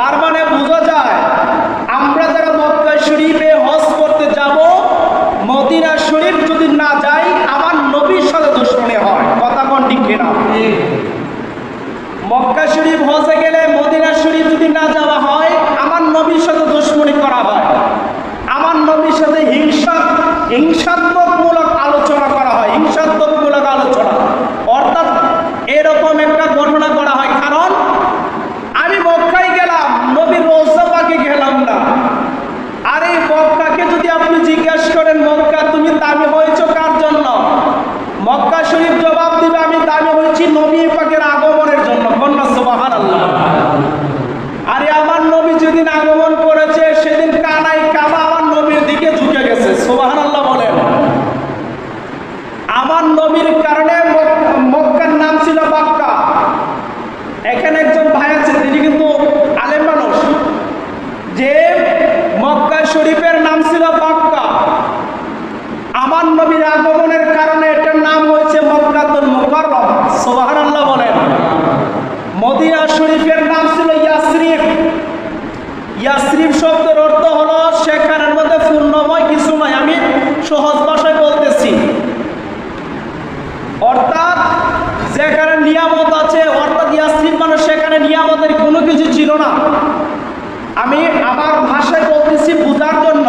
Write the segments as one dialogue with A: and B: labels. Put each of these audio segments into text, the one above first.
A: তার মানে বোঝা যায় আমরা যারা মক্কা শরীফে হজ করতে যাব মদিনা শরীফ যদি না যাই আমার নবীর সাথে দুশ্মনে হয়। কথা কোন ঠিক কিনা? মক্কা শরীফ হজে গেলে মদিনা শরীফ যদি না যাওয়া হয় আমার নবীর সাথে দুশ্মনী করা হয় আমার নবীর সাথে হিংসা হিংসাত্মকমূলক আলোচনা করা হয় হিংসাত্মকমূলক আলোচনা অর্থাৎ এরকম একটা ঘটনা করা হয় কারণ আমি মক্কায় গেলাম নবীর রোজাবাকে গেলাম না আর এই মক্কাকে যদি আপনি জিজ্ঞেস করেন মক্কা তুমি দামি হয়েছো কার জন্য মক্কা শরীফ জবাব দিবে আমি দামি নবী পাকের আগমনের জন্য। আল্লাহ আরে আমার নবী যেদিন আগমন করেছে, সেদিন কানাই কাবা আমার নবীর দিকে ঝুঁকে গেছে। সোবাহান আল্লাহ বলেন। আমার নবীর কারণে মক- মক্কার নাম ছিল বাক্কা এখানে একজন ভাই আছে তিনি কিন্তু আলেম মানুষ যে মক্কা শরীফের নাম ছিল বাক্কা আমার নবীর আগমনের কারণে এটার নাম হয়েছে মক্কাতুল মুকাররম সুবহানাল্লাহ বলেন। মদিনা শরীফের নাম ছিল ইয়াসরিফ। ইয়াসরিফ শব্দের অর্থ হলো সেখানের মধ্যে পূর্ণময় কিছু নয় আমি সহজ ভাষায় বলতেছি। অর্থাৎ যেখানে নিয়ামত আছে, অর্থাৎ ইয়াসরিফ মানে সেখানে নিয়ামতের কোনো কিছু ছিল না আমি আমার ভাষায় বলতেছি বোঝার জন্য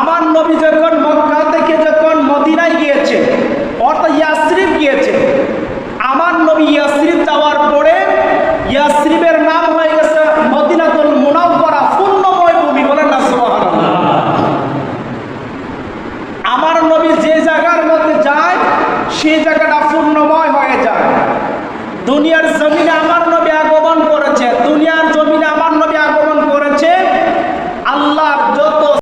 A: আমার নবী যখন মক্কা থেকে যখন মদিনায় গিয়েছে অর্থাৎ ইয়াসরিফ গিয়েছে আমার নবী ইয়াসরিফ যাওয়ার পরে ইয়াসরিফের নাম হয়ে গেছে মদিনাতুল মুনাওয়ারা পূর্ণময় ভূমি বলেন না সুবহানাল্লাহ আমার নবী যে জায়গার মধ্যে যায় সেই জায়গাটা পূর্ণময় হয়ে যায়। দুনিয়ার জমি